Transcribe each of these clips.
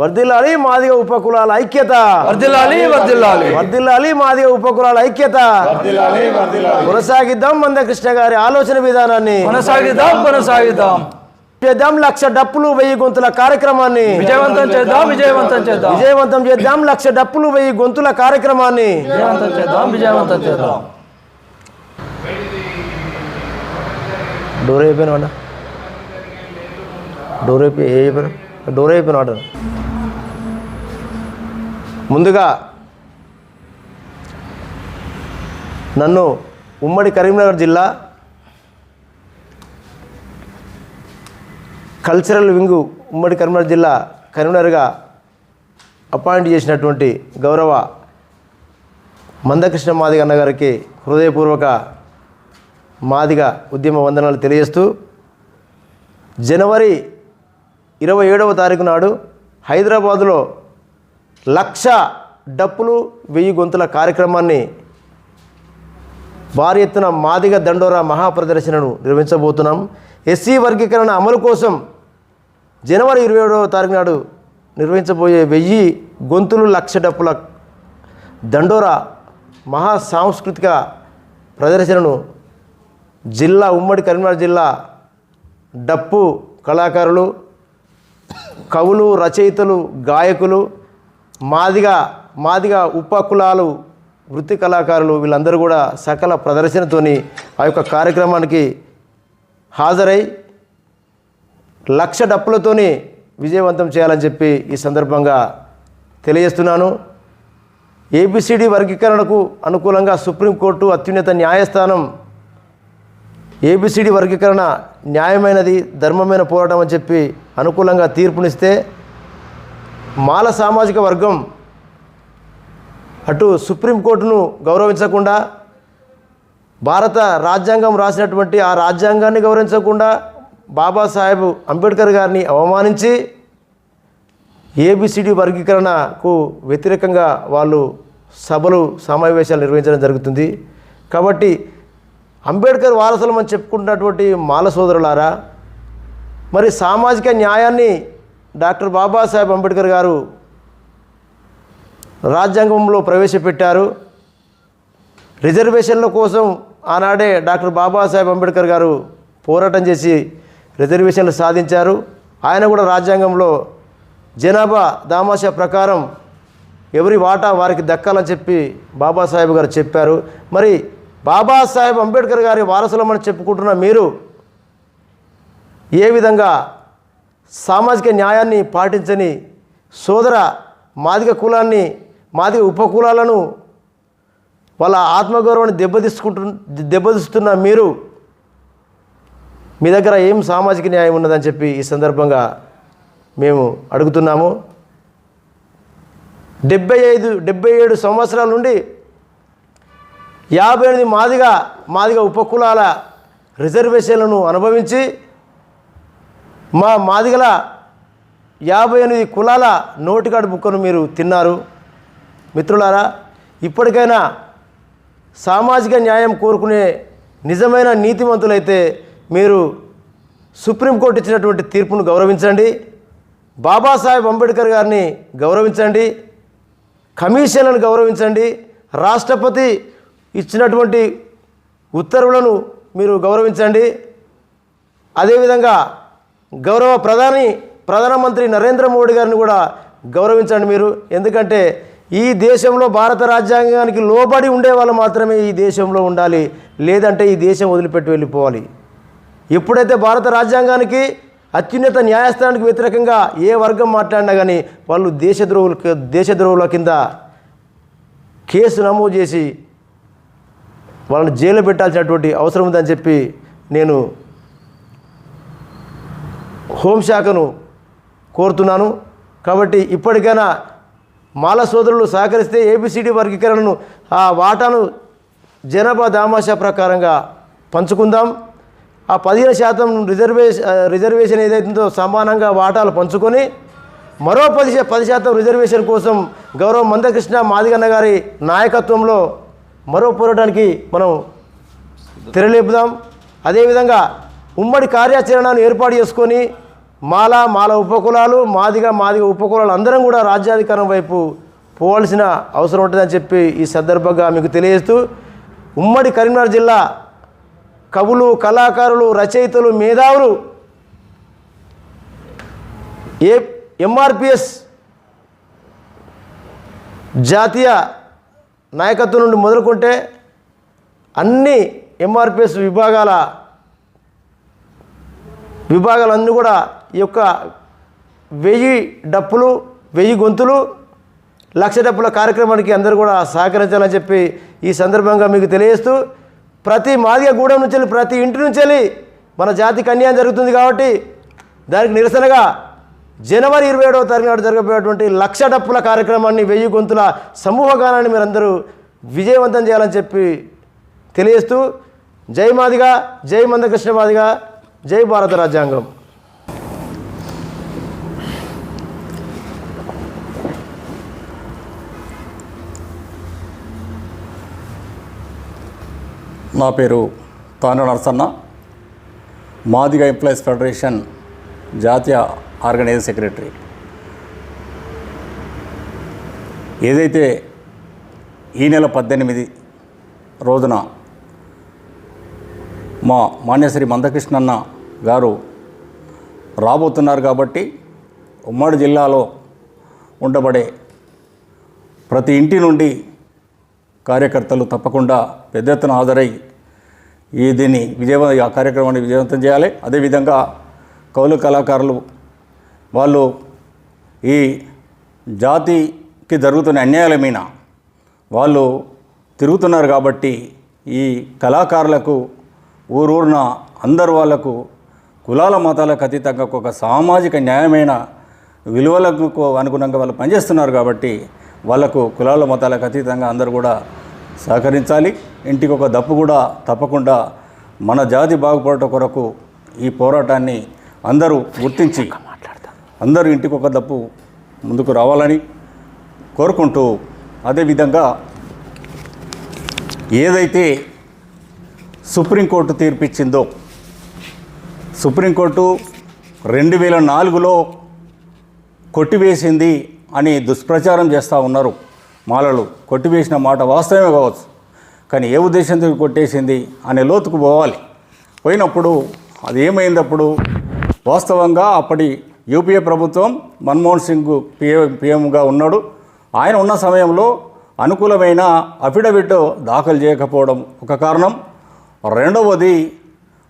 వర్ధిల్లాలి మాదిగ ఉపకులాల ఐక్యత. వర్దిల్లాలి వర్దిల్లాలి. వర్ధిల్లాలి మాదిగ ఉపకులాల ఐక్యత. కొనసాగిద్దాం మందకృష్ణ గారి ఆలోచన విధానాన్ని. కొనసాగిద్దాం కొనసాగిద్దాం. చేద్దాం లక్ష డప్పులు వెయ్యి గొంతుల కార్యక్రమాన్ని. విజయవంతం చేద్దాం విజయవంతం చేద్దాం. విజయవంతం చేద్దాం లక్ష డప్పులు వెయ్యి గొంతుల కార్యక్రమాన్ని. విజయవంతం చేద్దాం విజయవంతం చేద్దాం. డోర్ అయిపోయిన డోర్ అయిపోయి ఏ అయిపోయినా? డోర్ అయిపోయిన ముందుగా నన్ను ఉమ్మడి కరీంనగర్ జిల్లా కల్చరల్ వింగు ఉమ్మడి కరీంనగర్ జిల్లా కరీంనగర్గా అపాయింట్ చేసినటువంటి గౌరవ మందకృష్ణ మాదిగ అన్న గారికి హృదయపూర్వక మాదిగ ఉద్యమ వందనాలు తెలియజేస్తూ జనవరి ఇరవై ఏడవ తారీఖు నాడు హైదరాబాదులో లక్ష డప్పులు వెయ్యి గొంతుల కార్యక్రమాన్ని భారీ ఎత్తున మాదిగ దండోరా మహాప్రదర్శనను నిర్వహించబోతున్నాం. ఎస్సీ వర్గీకరణ అమలు కోసం జనవరి ఇరవై ఏడవ తారీఖు నాడు నిర్వహించబోయే వెయ్యి గొంతులు లక్ష డప్పుల దండోరా మహా సాంస్కృతిక ప్రదర్శనను జిల్లా ఉమ్మడి కరీంనగర్ జిల్లా డప్పు కళాకారులు కవులు రచయితలు గాయకులు మాదిగా మాదిగా ఉపకులాలు వృత్తి కళాకారులు వీళ్ళందరూ కూడా సకల ప్రదర్శనతోని ఆ యొక్క కార్యక్రమానికి హాజరై లక్ష డప్పులతోని విజయవంతం చేయాలని చెప్పి ఈ సందర్భంగా తెలియజేస్తున్నాను. ఏబిసిడి వర్గీకరణకు అనుకూలంగా సుప్రీంకోర్టు అత్యున్నత న్యాయస్థానం ఏబిసిడి వర్గీకరణ న్యాయమైనది ధర్మమైన పోరాటం అని చెప్పి అనుకూలంగా తీర్పునిస్తే మాల సామాజిక వర్గం అటు సుప్రీంకోర్టును గౌరవించకుండా భారత రాజ్యాంగం రాసినటువంటి ఆ రాజ్యాంగాన్ని గౌరవించకుండా బాబాసాహెబ్ అంబేద్కర్ గారిని అవమానించి ఏబిసిడి వర్గీకరణకు వ్యతిరేకంగా వాళ్ళు సభలు సమావేశాలు నిర్వహించడం జరుగుతుంది. కాబట్టి అంబేద్కర్ వారసులం అని చెప్పుకుంటున్నటువంటి మాల సోదరులారా మరి సామాజిక న్యాయాన్ని డాక్టర్ బాబాసాహెబ్ అంబేద్కర్ గారు రాజ్యాంగంలో ప్రవేశపెట్టారు. రిజర్వేషన్ల కోసం ఆనాడే డాక్టర్ బాబాసాహెబ్ అంబేద్కర్ గారు పోరాటం చేసి రిజర్వేషన్లు సాధించారు. ఆయన కూడా రాజ్యాంగంలో జనాభా దామాషా ప్రకారం ఎవరి వాటా వారికి దక్కాలని చెప్పి బాబాసాహెబ్ గారు చెప్పారు. మరి బాబాసాహెబ్ అంబేద్కర్ గారి వారసులమని చెప్పుకుంటున్న మీరు ఏ విధంగా సామాజిక న్యాయాన్ని పాటించని సోదర మాదిగ కులాన్ని మాదిక ఉపకులాలను వాళ్ళ ఆత్మగౌరవాన్ని దెబ్బతీసుకుంటు దెబ్బతీస్తున్న మీరు మీ దగ్గర ఏం సామాజిక న్యాయం ఉన్నదని చెప్పి ఈ సందర్భంగా మేము అడుగుతున్నాము. డెబ్బై ఐదు డెబ్బై ఏడు సంవత్సరాల నుండి యాభై ఎనిమిది మాదిగా మాదిగా ఉపకులాల రిజర్వేషన్లను అనుభవించి మా మాదిగల యాభై ఎనిమిది కులాల నోటికాడు బుక్కను మీరు తిన్నారు. మిత్రులారా ఇప్పటికైనా సామాజిక న్యాయం కోరుకునే నిజమైన నీతిమంతులైతే మీరు సుప్రీంకోర్టు ఇచ్చినటువంటి తీర్పును గౌరవించండి. బాబాసాహెబ్ అంబేద్కర్ గారిని గౌరవించండి. కమిషన్లను గౌరవించండి. రాష్ట్రపతి ఇచ్చినటువంటి ఉత్తర్వులను మీరు గౌరవించండి. అదేవిధంగా గౌరవ ప్రధాని ప్రధానమంత్రి నరేంద్ర మోడీ గారిని కూడా గౌరవించండి మీరు. ఎందుకంటే ఈ దేశంలో భారత రాజ్యాంగానికి లోబడి ఉండే వాళ్ళు మాత్రమే ఈ దేశంలో ఉండాలి. లేదంటే ఈ దేశం వదిలిపెట్టి వెళ్ళిపోవాలి. ఎప్పుడైతే భారత రాజ్యాంగానికి అత్యున్నత న్యాయస్థానానికి వ్యతిరేకంగా ఏ వర్గం మాట్లాడినా కానీ వాళ్ళు దేశద్రోహుల దేశద్రోహుల కింద కేసు నమోదు చేసి వాళ్ళని జైలు పెట్టాల్సినటువంటి అవసరం ఉందని చెప్పి నేను హోంశాఖను కోరుతున్నాను. కాబట్టి ఇప్పటికైనా మాల సోదరులు సహకరిస్తే ఏబిసిడి వర్గీకరణను ఆ వాటాను జనాభా దామాషా ప్రకారంగా పంచుకుందాం. ఆ పదిహేను శాతం రిజర్వేషన్ రిజర్వేషన్ ఏదైతుందో సమానంగా వాటాలు పంచుకొని మరో పది పది శాతం రిజర్వేషన్ కోసం గౌరవ మందకృష్ణ మాదిగన్న గారి నాయకత్వంలో మరో పోరాటానికి మనం తెరలేపుదాం. అదేవిధంగా ఉమ్మడి కార్యాచరణను ఏర్పాటు చేసుకొని మాలా మాల ఉపకులాలు మాదిగా మాదిగ ఉపకులాలు అందరం కూడా రాజ్యాధికారం వైపు పోవాల్సిన అవసరం ఉంటుందని చెప్పి ఈ సందర్భంగా మీకు తెలియజేస్తూ ఉమ్మడి కరీంనగర్ జిల్లా కవులు కళాకారులు రచయితలు మేధావులు ఏ ఎంఆర్పిఎస్ జాతీయ నాయకత్వం నుండి మొదలుకుంటే అన్ని ఎంఆర్పిఎస్ విభాగాల విభాగాలన్నీ కూడా యొక్క వెయ్యి డప్పులు వెయ్యి గొంతులు లక్ష డప్పుల కార్యక్రమానికి అందరూ కూడా సహకరించాలని చెప్పి ఈ సందర్భంగా మీకు తెలియజేస్తూ ప్రతి మాదిగ గూడెం నుంచి వెళ్ళి ప్రతి ఇంటి నుంచి వెళ్ళి మన జాతికి అన్యాయం జరుగుతుంది కాబట్టి దానికి నిరసనగా జనవరి ఇరవై ఏడవ తారీఖు నాడు జరగబోయేటువంటి లక్ష డప్పుల కార్యక్రమాన్ని వెయ్యి గొంతుల సమూహ గానాన్ని మీరందరూ విజయవంతం చేయాలని చెప్పి తెలియజేస్తూ జై మాదిగా జై మందకృష్ణ మాదిగా జై భారత రాజ్యాంగం. నా పేరు తాను నరసన్న. మాదిగ ఎంప్లాయీస్ ఫెడరేషన్ జాతీయ ఆర్గనైజ్ సెక్రటరీ. ఏదైతే ఈ నెల పద్దెనిమిది రోజున మా మాన్యశ్రీ మందకృష్ణన్న గారు రాబోతున్నారు కాబట్టి ఉమ్మడి జిల్లాలో ఉండబడే ప్రతి ఇంటి నుండి కార్యకర్తలు తప్పకుండా పెద్ద ఎత్తున హాజరై ఈ దీన్ని విజయవంత ఆ కార్యక్రమాన్ని విజయవంతం చేయాలి. అదేవిధంగా కౌలు కళాకారులు వాళ్ళు ఈ జాతికి జరుగుతున్న అన్యాయాల మీద వాళ్ళు తిరుగుతున్నారు కాబట్టి ఈ కళాకారులకు ఊరూరున అందరు వాళ్ళకు కులాల మతాలకు అతీతంగా ఒక సామాజిక న్యాయమైన విలువలకు అనుగుణంగా వాళ్ళు పనిచేస్తున్నారు కాబట్టి వాళ్ళకు కులాల మతాలకు అతీతంగా అందరూ కూడా సహకరించాలి. ఇంటికి ఒక దప్పు కూడా తప్పకుండా మన జాతి బాగుపడటం కొరకు ఈ పోరాటాన్ని అందరూ గుర్తించి అందరూ ఇంటికి ఒక దప్పు ముందుకు రావాలని కోరుకుంటూ అదేవిధంగా ఏదైతే సుప్రీంకోర్టు తీర్పిచ్చిందో సుప్రీంకోర్టు రెండు వేల నాలుగులో కొట్టివేసింది అని దుష్ప్రచారం చేస్తూ ఉన్నారు మాలలు. కొట్టివేసిన మాట వాస్తవమే కావచ్చు. కానీ ఏ ఉద్దేశంతో కొట్టేసింది అనే లోతుకు పోవాలి పోయినప్పుడు అది ఏమైందప్పుడు వాస్తవంగా అప్పటి యూపీఏ ప్రభుత్వం మన్మోహన్ సింగ్ పిఎం పిఎంగా ఉన్నాడు ఆయన ఉన్న సమయంలో అనుకూలమైన అఫిడవిట్ దాఖలు చేయకపోవడం ఒక కారణం రెండవది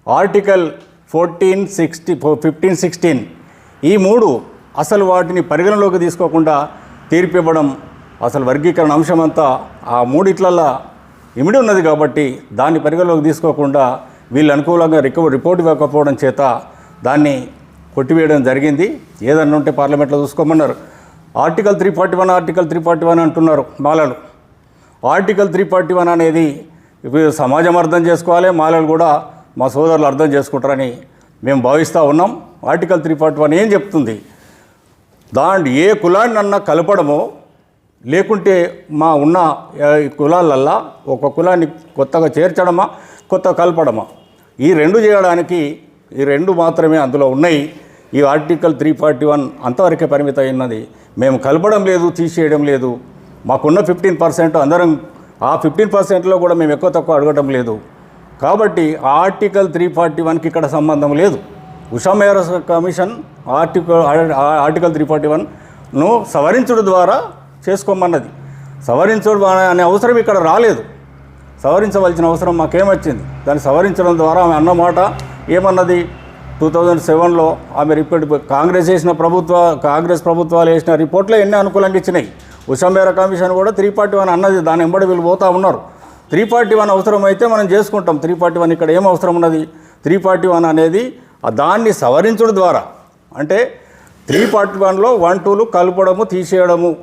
article fourteen sixty fifteen sixteen ఈ మూడు అసలు వాటిని పరిగణలోకి తీసుకోకుండా తీర్పివ్వడం అసలు వర్గీకరణ అంశమంతా ఆ మూడిట్లల్లా ఇమిడి ఉన్నది కాబట్టి దాన్ని పరిగణలోకి తీసుకోకుండా వీళ్ళు అనుకూలంగా రికవ రిపోర్ట్ ఇవ్వకపోవడం చేత దాన్ని కొట్టివేయడం జరిగింది. ఏదన్నా ఉంటే పార్లమెంట్లో చూసుకోమన్నారు. Article three forty one article three forty one అంటున్నారు మాలలు. ఆర్టికల్ త్రీ ఫార్టీ వన్ అనేది ఇప్పుడు సమాజం అర్థం చేసుకోవాలి మాలలు కూడా మా సోదరులు అర్థం చేసుకుంటారని మేము భావిస్తూ ఉన్నాం. ఆర్టికల్ త్రీ ఫార్టీ వన్ ఏం చెప్తుంది? దాంట్లో ఏ కులాన్ని అన్నా కలపడమో లేకుంటే మా ఉన్న కులాలల్లా ఒక కులాన్ని కొత్తగా చేర్చడమా కొత్త కలపడమా? ఈ రెండు చేయడానికి ఈ రెండు మాత్రమే అందులో ఉన్నాయి. ఈ ఆర్టికల్ త్రీ ఫార్టీ వన్ అంతవరకే పరిమితం అయినది మేము కలపడం లేదు తీసేయడం లేదు. మాకున్న ఫిఫ్టీన్ పర్సెంట్ అందరం ఆ ఫిఫ్టీన్ పర్సెంట్లో కూడా మేము ఎక్కువ తక్కువ అడగటం లేదు. కాబట్టి ఆ ఆర్టికల్ త్రీ ఫార్టీ వన్కి ఇక్కడ సంబంధం లేదు. Usha Mehra commission article article three forty వన్ను సవరించడం ద్వారా చేసుకోమన్నది. సవరించడం అనే- అనే అవసరం ఇక్కడ రాలేదు. సవరించవలసిన అవసరం మాకేమొచ్చింది? దాన్ని సవరించడం ద్వారా ఆమె అన్నమాట ఏమన్నది? టూ థౌజండ్ సెవెన్లో ఆమె రిపోర్ట్ కాంగ్రెస్ చేసిన ప్రభుత్వ కాంగ్రెస్ ప్రభుత్వాలు వేసిన రిపోర్ట్లో ఎన్ని అనుకూలంగా ఇచ్చినాయి. ఉషమేర కమిషన్ కూడా త్రీ పార్టీ వన్ అన్నది దాని ఎంబడి వీళ్ళు పోతా ఉన్నారు. త్రీ పార్టీ వన్ అవసరం అయితే మనం చేసుకుంటాం. త్రీ పార్టీ వన్ ఇక్కడ ఏం అవసరం ఉన్నది? త్రీ పార్టీ వన్ అనేది దాన్ని సవరించడం ద్వారా. అంటే త్రీ పార్టీ వన్లో వన్ టూలు కలపడము తీసేయడము.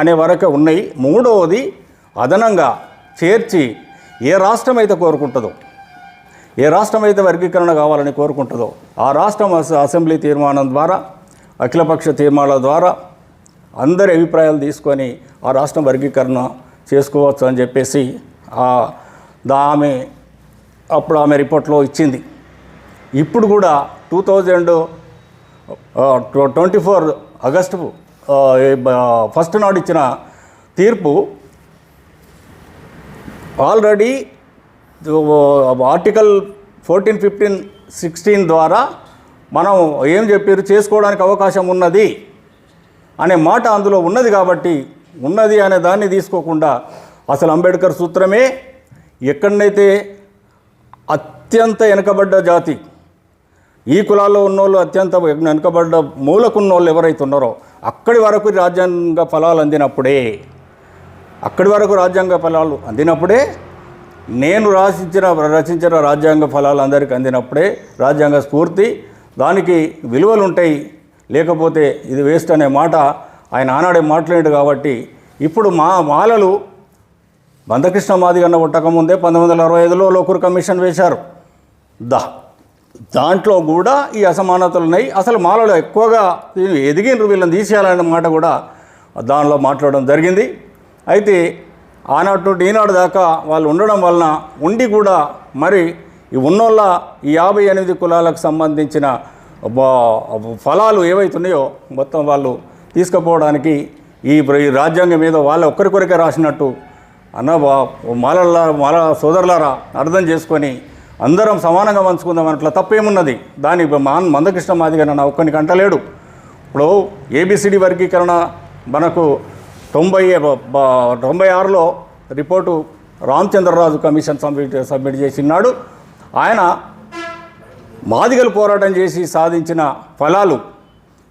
అనే వరకు ఉన్నాయి. మూడవది అదనంగా చేర్చి ఏ రాష్ట్రం అయితే కోరుకుంటుందో ఏ రాష్ట్రం అయితే వర్గీకరణ కావాలని కోరుకుంటుందో ఆ రాష్ట్రం అసెంబ్లీ తీర్మానం ద్వారా అఖిలపక్ష తీర్మానాల ద్వారా అందరి అభిప్రాయాలు తీసుకొని ఆ రాష్ట్రం వర్గీకరణ చేసుకోవచ్చు అని చెప్పేసి ఆ ఆమె అప్పుడు ఆమె రిపోర్ట్లో ఇచ్చింది. ఇప్పుడు కూడా two thousand twenty four August first నాడు ఇచ్చిన తీర్పు already article fourteen fifteen sixteen ద్వారా మనం ఏం చెప్పారు? చేసుకోవడానికి అవకాశం ఉన్నది అనే మాట అందులో ఉన్నది కాబట్టి ఉన్నది అనే దాన్ని తీసుకోకుండా అసలు అంబేద్కర్ సూత్రమే ఎక్కడనైతే అత్యంత వెనుకబడ్డ జాతి ఈ కులాల్లో ఉన్నోళ్ళు అత్యంత వెనుకబడ్డ మూలకున్నోళ్ళు ఎవరైతే ఉన్నారో అక్కడి వరకు రాజ్యాంగ ఫలాలు అందినప్పుడే అక్కడి వరకు రాజ్యాంగ ఫలాలు అందినప్పుడే నేను రాసించిన రచించిన రాజ్యాంగ ఫలాలు అందరికీ అందినప్పుడే రాజ్యాంగ స్ఫూర్తి దానికి విలువలు ఉంటాయి లేకపోతే ఇది వేస్ట్ అనే మాట ఆయన ఆనాడే మాట్లాడాడు కాబట్టి ఇప్పుడు మా మాలలు బంధకృష్ణ మాదిగన్న పుట్టకముందే పంతొమ్మిది వందల అరవై ఐదులో లోకూరు కమిషన్ వేశారు. దా. దాంట్లో కూడా ఈ అసమానతలు ఉన్నాయి అసలు మాలలో ఎక్కువగా ఎదిగిన వీళ్ళని తీసేయాలనే మాట కూడా దానిలో మాట్లాడడం జరిగింది. అయితే ఆనాటి నుండి ఈనాడు దాకా వాళ్ళు ఉండడం వలన ఉండి కూడా మరి ఈ ఉన్నోళ్ళ ఈ యాభై ఎనిమిది కులాలకు సంబంధించిన ఫలాలు ఏవైతున్నాయో మొత్తం వాళ్ళు తీసుకుపోవడానికి ఈ రాజ్యాంగం మీద వాళ్ళ ఒక్కరికొరికే రాసినట్టు అన్న మాలల మాల సోదరులారా అర్థం చేసుకొని అందరం సమానంగా పంచుకుందాం అట్లా తప్పేమున్నది? దాని మా మందకృష్ణ మాదిగా నా గంట లేడు ఇప్పుడు ఏబిసిడి వర్గీకరణ మనకు తొంభై తొంభై ఆరులో report Ramachandraraju commission submit submit చేసినాడు ఆయన మాదిగలు పోరాటం చేసి సాధించిన ఫలాలు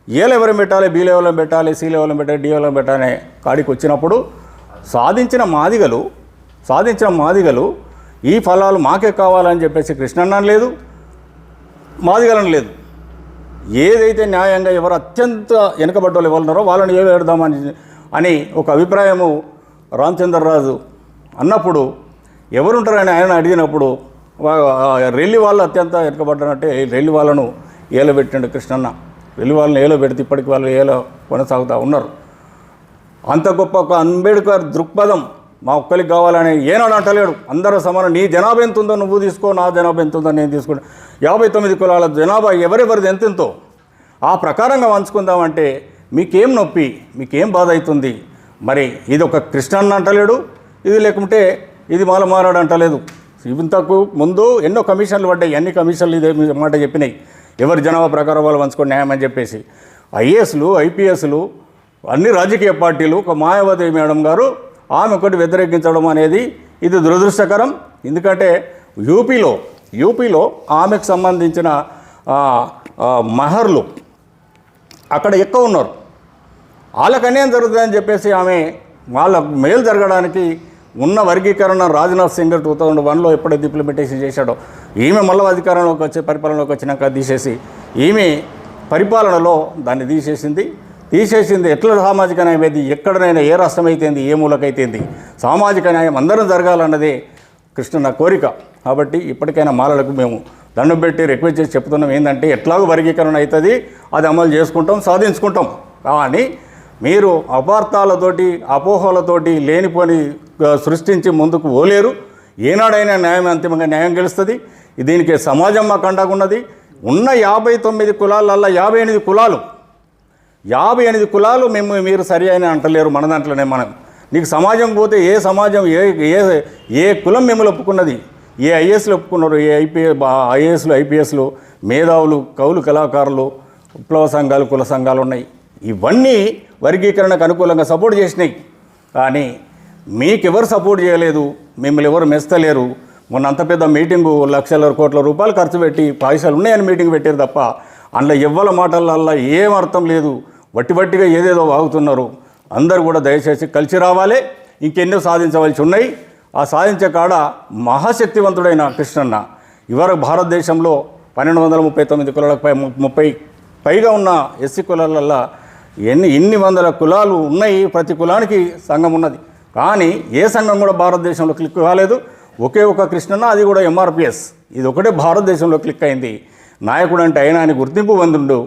ఏ లెవెల్ పెట్టాలి బి లెవెల్ పెట్టాలి సి లెవెల్ పెట్టాలి డి లెవెల్ పెట్టాలి కాడికి వచ్చినప్పుడు సాధించిన మాదిగలు సాధించిన మాదిగలు ఈ ఫలాలు మాకే కావాలని చెప్పేసి కృష్ణన్న లేదు మాదిగలం లేదు. ఏదైతే న్యాయంగా ఎవరు అత్యంత వెనుకబడ్డ వాళ్ళు ఉన్నారో వాళ్ళని ఏ పెడదామని అని ఒక అభిప్రాయము రామచంద్రరాజు అన్నప్పుడు ఎవరుంటారని ఆయన అడిగినప్పుడు రెల్లి వాళ్ళు అత్యంత వెనుకబడ్డారంటే రెల్లి వాళ్ళను ఏలో పెట్టిండు కృష్ణన్న. రెల్లి వాళ్ళని ఏలో పెడితే ఇప్పటికి వాళ్ళు ఏలో కొనసాగుతూ ఉన్నారు. అంత గొప్ప ఒక అంబేద్కర్ దృక్పథం మా ఒక్కరికి కావాలని ఏనాడు అంటలేడు అందరూ సమానం. నీ జనాభా ఎంత ఉందో నువ్వు తీసుకో నా జనాభా ఎంత ఉందో నేను తీసుకుంటా యాభై తొమ్మిది కులాల జనాభా ఎవరెవరిది ఎంతెంతో? ఆ ప్రకారంగా పంచుకుందామంటే మీకేం నొప్పి మీకేం బాధ అవుతుంది? మరి ఇది ఒక కృష్ణన్న అంటలేడు ఇది లేకుంటే ఇది మాల మారాడు అంటలేదు ఇంతకు ముందు ఎన్నో కమిషన్లు పడ్డాయి ఎన్ని కమిషన్లు ఇదే మాట చెప్పినాయి. ఎవరి జనాభా ప్రకారం వాళ్ళు పంచుకొని న్యాయం అని చెప్పేసి. ఐఏఎస్లు ఐపీఎస్లు అన్ని రాజకీయ పార్టీలు ఒక మాయావతి మేడం గారు ఆమె ఒకటి వ్యతిరేకించడం అనేది ఇది దురదృష్టకరం. ఎందుకంటే యూపీలో యూపీలో ఆమెకు సంబంధించిన మహర్లు అక్కడ ఎక్కువ ఉన్నారు. వాళ్ళకి అన్యాయం జరుగుతుందని చెప్పేసి ఆమె వాళ్ళ మేలు జరగడానికి ఉన్న వర్గీకరణ రాజ్నాథ్ సింగ్ టూ థౌజండ్ వన్లో ఎప్పుడైతే ఇంప్లిమెంటేషన్ చేశాడో ఈమె మళ్ళీ అధికారంలోకి వచ్చి పరిపాలనలోకి వచ్చినాక తీసేసి ఈమె పరిపాలనలో దాన్ని తీసేసింది. తీసేసింది ఎట్లా సామాజిక న్యాయం ఏది? ఎక్కడనైనా ఏ రాష్ట్రం అయితేంది ఏ మూలకైతేంది? సామాజిక న్యాయం అందరం జరగాలన్నదే కృష్ణ నా కోరిక. కాబట్టి ఇప్పటికైనా మాలలకు మేము దండం పెట్టి రిక్వెస్ట్ చేసి చెప్తున్నాం. ఏంటంటే ఎట్లాగో వర్గీకరణ అవుతుంది అది అమలు చేసుకుంటాం సాధించుకుంటాం. కానీ మీరు అపార్థాలతోటి అపోహలతోటి లేనిపోని సృష్టించి ముందుకు పోలేరు. ఏనాడైనా న్యాయం అంతిమంగా న్యాయం గెలుస్తుంది. దీనికి సమాజం మాకు అండగున్నది ఉన్న యాభై తొమ్మిది కులాలల్లో యాభై ఎనిమిది కులాలు యాభై ఎనిమిది కులాలు మేము మీరు సరి అయిన అంటలేరు మన దాంట్లోనే మనం. నీకు సమాజం పోతే ఏ సమాజం ఏ ఏ ఏ కులం మిమ్మల్ని ఒప్పుకున్నది? ఏ ఐఏఎస్లు ఒప్పుకున్నారు? ఏ ఐపీఏ ఐఏఎస్లు ఐపీఎస్లు మేధావులు కౌలు కళాకారులు విప్లవ సంఘాలు కుల సంఘాలు ఉన్నాయి. ఇవన్నీ వర్గీకరణకు అనుకూలంగా సపోర్ట్ చేసినాయి. కానీ మీకెవరు సపోర్ట్ చేయలేదు? మిమ్మల్ని ఎవరు మెస్తలేరు? మొన్న అంత పెద్ద మీటింగు లక్షల కోట్ల రూపాయలు ఖర్చు పెట్టి పైసలు ఉన్నాయని మీటింగ్ పెట్టారు తప్ప అందులో ఎవ్వల మాటలల్లో ఏం అర్థం లేదు. వట్టి వట్టిగా ఏదేదో వాగుతున్నారు. అందరూ కూడా దయచేసి కలిసి రావాలి. ఇంకెన్నో సాధించవలసి ఉన్నాయి. ఆ సాధించే కాడ మహాశక్తివంతుడైన కృష్ణన్న ఇవరకు భారతదేశంలో పన్నెండు వందల ముప్పై తొమ్మిది కులాలకు పై ముప్పై పైగా ఉన్న ఎస్సీ కులాలల్లో ఎన్ని ఎన్ని వందల కులాలు ఉన్నాయి ప్రతి కులానికి సంఘం ఉన్నది. కానీ ఏ సంఘం కూడా భారతదేశంలో క్లిక్ కాలేదు. ఒకే ఒక కృష్ణన్న అది కూడా ఎంఆర్పిఎస్ ఇది ఒకటే భారతదేశంలో క్లిక్ అయింది. నాయకుడు అంటే అయినా ఆయన గుర్తింపు పొందుండు.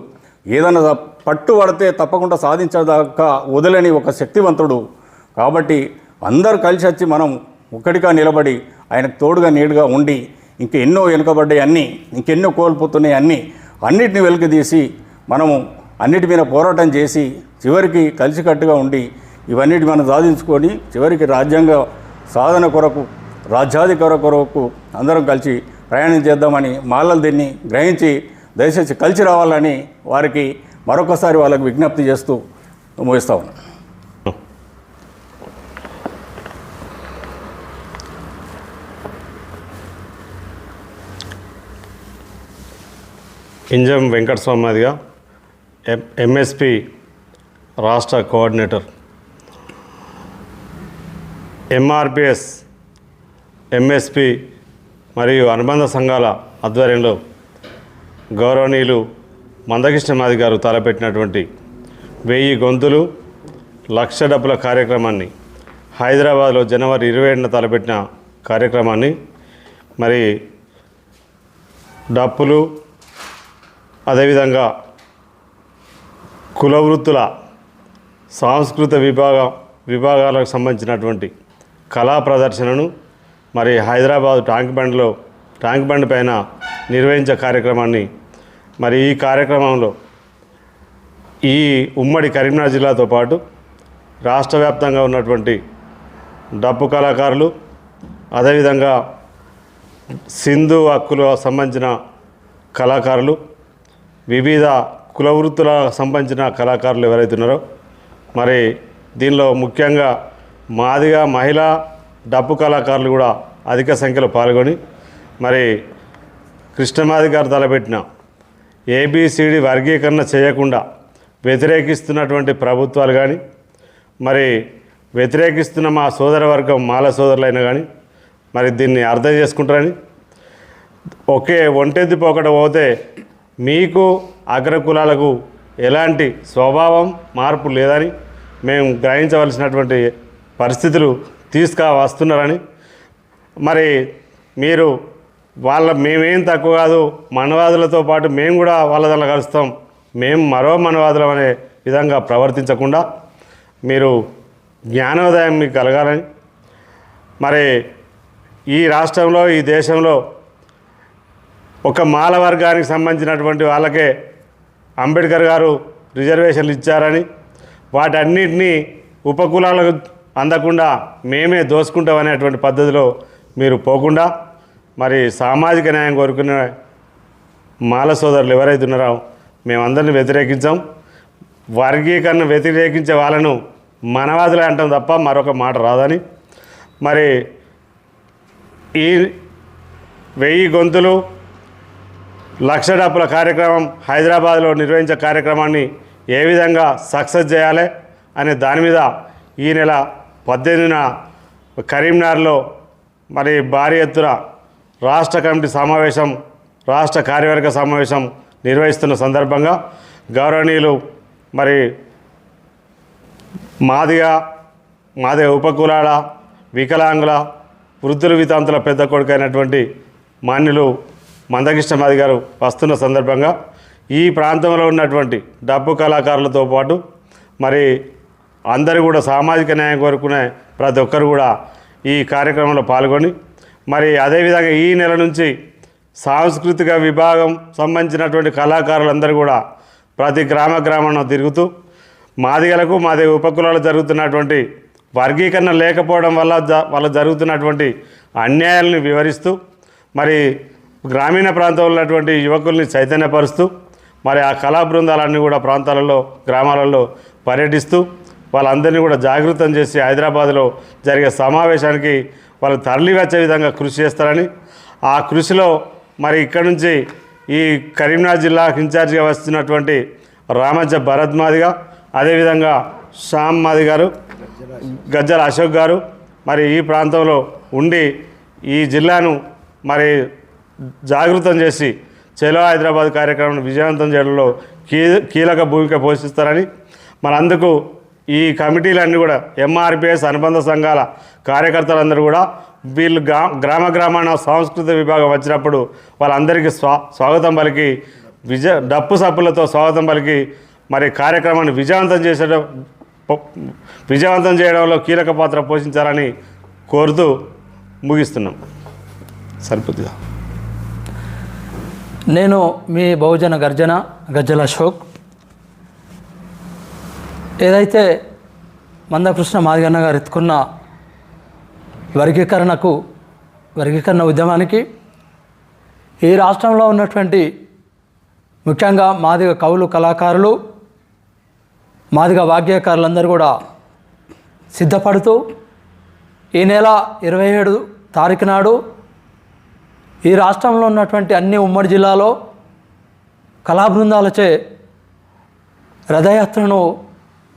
ఏదైనా పట్టు పడితే తప్పకుండా సాధించదాకా వదలని ఒక శక్తివంతుడు. కాబట్టి అందరు కలిసి వచ్చి మనం ఒక్కటిగా నిలబడి ఆయనకు తోడుగా నీడుగా ఉండి ఇంక ఎన్నో వెనుకబడ్డాయి అన్నీ ఇంకెన్నో కోల్పోతున్నాయి అన్నీ అన్నిటిని వెలికితీసి మనము అన్నిటి మీద పోరాటం చేసి చివరికి కలిసికట్టుగా ఉండి ఇవన్నిటి మనం సాధించుకొని చివరికి రాజ్యాంగ సాధన కొరకు రాజ్యాధికార కొరకు అందరం కలిసి ప్రయాణం చేద్దామని మాలలు దీన్ని గ్రహించి దయచేసి కలిసి రావాలని వారికి మరొకసారి వాళ్ళకి విజ్ఞప్తి చేస్తూ ముగిస్తా ఉన్నాను ఇంజం వెంకటస్వామిదిగా ఎం ఎంఎస్పి రాష్ట్ర కోఆర్డినేటర్. ఎంఆర్పిఎస్ ఎంఎస్పి మరియు అనుబంధ సంఘాల ఆధ్వర్యంలో గౌరవనీయులు మందకృష్ణ మాది గారు తలపెట్టినటువంటి వెయ్యి గొంతులు లక్ష డబ్బుల కార్యక్రమాన్ని హైదరాబాద్లో జనవరి ఇరవై ఏడున తలపెట్టిన కార్యక్రమాన్ని మరి డప్పులు అదేవిధంగా కులవృత్తుల సాంస్కృత విభాగ విభాగాలకు సంబంధించినటువంటి కళా ప్రదర్శనను మరి హైదరాబాద్ ట్యాంక్ బండ్లో ట్యాంక్ బండ్ పైన నిర్వహించే కార్యక్రమాన్ని మరి ఈ కార్యక్రమంలో ఈ ఉమ్మడి కరీంనగర్ జిల్లాతో పాటు రాష్ట్ర వ్యాప్తంగా ఉన్నటువంటి డప్పు కళాకారులు అదేవిధంగా సింధు హక్కులు సంబంధించిన కళాకారులు వివిధ కుల వృత్తులకు సంబంధించిన కళాకారులు ఎవరైతే ఉన్నారో మరి దీనిలో ముఖ్యంగా మాదిగా మహిళా డప్పు కళాకారులు కూడా అధిక సంఖ్యలో పాల్గొని మరి కృష్ణమాది గారు తలపెట్టిన ఏబిసిడి వర్గీకరణ చేయకుండా వ్యతిరేకిస్తున్నటువంటి ప్రభుత్వాలు కానీ మరి వ్యతిరేకిస్తున్న మా సోదర వర్గం మాల సోదరులైనా కానీ మరి దీన్ని అర్థం చేసుకుంటారని. ఒకే ఒంటెద్ది పోకడ పోతే మీకు అగ్రకులాలకు ఎలాంటి స్వభావం మార్పు లేదని మేము గ్రహించవలసినటువంటి పరిస్థితులు తీసుకా వస్తున్నారని. మరి మీరు వాళ్ళ మేమేం తక్కువ కాదు మనవాదులతో పాటు మేము కూడా వాళ్ళ కలుస్తాం. మేము మరో మనవాదులం అనే విధంగా ప్రవర్తించకుండా మీరు జ్ఞానోదయం మీకు కలగాలని. మరి ఈ రాష్ట్రంలో ఈ దేశంలో ఒక మాల వర్గానికి సంబంధించినటువంటి వాళ్ళకే అంబేద్కర్ గారు రిజర్వేషన్లు ఇచ్చారని వాటన్నిటినీ ఉపకులాలకు అందకుండా మేమే దోసుకుంటామనేటువంటి పద్ధతిలో మీరు పోకుండా మరి సామాజిక న్యాయం కోరుకునే మాల సోదరులు ఎవరైతే ఉన్నారో మేమందరిని వ్యతిరేకించాం. వర్గీకరణ వ్యతిరేకించే వాళ్ళను మనవాదులే అంటాం తప్ప మరొక మాట రాదని. మరి ఈ వెయ్యి గొంతులు లక్ష డబ్బుల కార్యక్రమం హైదరాబాద్లో నిర్వహించే కార్యక్రమాన్ని ఏ విధంగా సక్సెస్ చేయాలి అనే దాని మీద ఈ నెల పద్దెనిమిదిన కరీంనగర్లో మరి భారీ ఎత్తున రాష్ట్ర కమిటీ సమావేశం రాష్ట్ర కార్యవర్గ సమావేశం నిర్వహిస్తున్న సందర్భంగా గౌరవనీయులు మరి మాదిగ మాదిగ ఉపకులాల వికలాంగుల వృద్ధుల వితాంతుల పెద్ద కొడుకైనటువంటి మాన్యులు మందకృష్ణ మాది గారు వస్తున్న సందర్భంగా ఈ ప్రాంతంలో ఉన్నటువంటి డబ్బు కళాకారులతో పాటు మరి అందరూ కూడా సామాజిక న్యాయం కోరుకునే ప్రతి ఒక్కరు కూడా ఈ కార్యక్రమంలో పాల్గొని మరి అదేవిధంగా ఈ నెల నుంచి సాంస్కృతిక విభాగం సంబంధించినటువంటి కళాకారులందరూ కూడా ప్రతి గ్రామ గ్రామంలో తిరుగుతూ మాదిగలకు మాది ఉపకులాలు జరుగుతున్నటువంటి వర్గీకరణ లేకపోవడం వల్ల వాళ్ళు జరుగుతున్నటువంటి అన్యాయాలను వివరిస్తూ మరి గ్రామీణ ప్రాంతంలో ఉన్నటువంటి యువకుల్ని చైతన్యపరుస్తూ మరి ఆ కళా బృందాలన్నీ కూడా ప్రాంతాలలో గ్రామాలలో పర్యటిస్తూ వాళ్ళందరినీ కూడా జాగృతం చేసి హైదరాబాద్లో జరిగే సమావేశానికి వాళ్ళు తరలి వచ్చే విధంగా కృషి చేస్తారని ఆ కృషిలో మరి ఇక్కడ నుంచి ఈ కరీంనగర్ జిల్లాకు ఇన్ఛార్జిగా వస్తున్నటువంటి రామజ్జ భరత్ మాదిగా అదేవిధంగా శ్యామ్ మాది గారు గజ్జల అశోక్ గారు మరి ఈ ప్రాంతంలో ఉండి ఈ జిల్లాను మరి జాగృతం చేసి చెలో హైదరాబాద్ కార్యక్రమం విజయవంతం చేయడంలో కీలక భూమిక పోషిస్తారని మరి అందుకు ఈ కమిటీలన్నీ కూడా ఎంఆర్పిఎస్ అనుబంధ సంఘాల కార్యకర్తలందరూ కూడా వీళ్ళు గ్రా గ్రామ గ్రామాన సాంస్కృతిక విభాగం వచ్చినప్పుడు వాళ్ళందరికీ స్వా స్వాగతం పలికి విజ డప్పు సప్పులతో స్వాగతం పలికి మరి కార్యక్రమాన్ని విజయవంతం చేసడం విజయవంతం చేయడంలో కీలక పాత్ర పోషించాలని కోరుతూ ముగిస్తున్నాం. సరిపోతుందా? నేను మీ బహుజన గర్జన గజ్జల అశోక్. ఏదైతే మందకృష్ణ మాదిగన్న గారు ఎత్తుకున్న వర్గీకరణకు వర్గీకరణ ఉద్యమానికి ఈ రాష్ట్రంలో ఉన్నటువంటి ముఖ్యంగా మాదిగ కవులు కళాకారులు మాదిగ వాగ్యకారులందరూ కూడా సిద్ధపడుతూ ఈ నెల ఇరవై ఏడు తారీఖు నాడు ఈ రాష్ట్రంలో ఉన్నటువంటి అన్ని ఉమ్మడి జిల్లాలో కళా బృందాలచే రథయాత్రను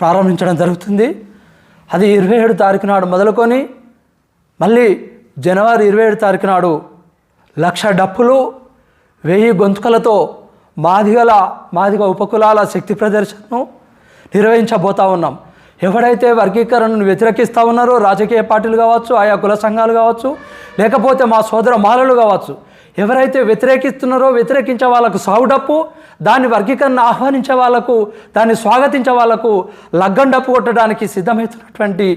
ప్రారంభించడం జరుగుతుంది. అది ఇరవై ఏడు తారీఖు నాడు మొదలుకొని మళ్ళీ జనవరి ఇరవై ఏడు తారీఖు నాడు లక్ష డప్పులు వెయ్యి గొంతుకలతో మాదిగల మాదిగ ఉపకులాల శక్తి ప్రదర్శనను నిర్వహించబోతా ఉన్నాం. ఎవడైతే వర్గీకరణను వ్యతిరేకిస్తూ ఉన్నారో రాజకీయ పార్టీలు కావచ్చు ఆయా కుల సంఘాలు కావచ్చు లేకపోతే మా సోదర మాలలు కావచ్చు ఎవరైతే వ్యతిరేకిస్తున్నారో వ్యతిరేకించే వాళ్ళకు సాగుడప్పు దాన్ని వర్గీకరణ ఆహ్వానించే వాళ్ళకు దాన్ని స్వాగతించే వాళ్ళకు లగ్గం డప్పు కొట్టడానికి సిద్ధమవుతున్నటువంటి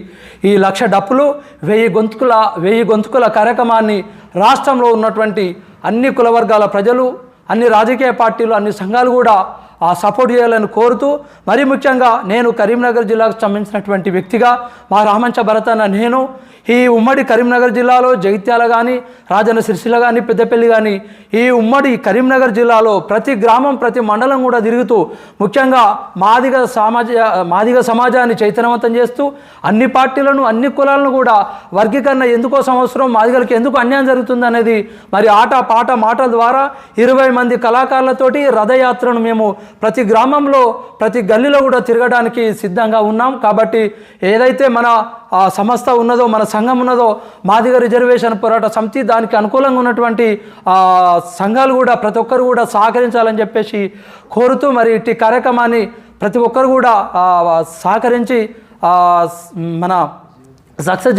ఈ లక్ష డప్పులు వెయ్యి గొంతుకుల వెయ్యి గొంతుకుల కార్యక్రమాన్ని రాష్ట్రంలో ఉన్నటువంటి అన్ని కులవర్గాల ప్రజలు అన్ని రాజకీయ పార్టీలు అన్ని సంఘాలు కూడా ఆ సపోర్ట్ చేయాలని కోరుతూ మరీ ముఖ్యంగా నేను కరీంనగర్ జిల్లాకు సంబంధించినటువంటి వ్యక్తిగా మా రామంచ భరత్ అన్న నేను ఈ ఉమ్మడి కరీంనగర్ జిల్లాలో జగిత్యాల కానీ రాజన్న సిరిసిల్ల కానీ పెద్దపల్లి కానీ ఈ ఉమ్మడి కరీంనగర్ జిల్లాలో ప్రతి గ్రామం ప్రతి మండలం కూడా తిరుగుతూ ముఖ్యంగా మాదిగ సమాజ మాదిగ సమాజాన్ని చైతన్యవంతం చేస్తూ అన్ని పార్టీలను అన్ని కులాలను కూడా వర్గీకరణ ఎందుకో సంవత్సరం మాదిగలకు ఎందుకు అన్యాయం జరుగుతుంది అనేది మరి ఆట పాట మాటల ద్వారా ఇరవై మంది కళాకారులతోటి రథయాత్రను మేము ప్రతి గ్రామంలో ప్రతి గల్లీలో కూడా తిరగడానికి సిద్ధంగా ఉన్నాం. కాబట్టి ఏదైతే మన ఆ సంస్థ ఉన్నదో మన సంఘం ఉన్నదో మాదిగ రిజర్వేషన్ పోరాట సమితి దానికి అనుకూలంగా ఉన్నటువంటి సంఘాలు కూడా ప్రతి ఒక్కరు కూడా సహకరించాలని చెప్పేసి కోరుతూ మరి ఇట్టి కార్యక్రమాన్ని ప్రతి ఒక్కరు కూడా సహకరించి మన సక్సెస్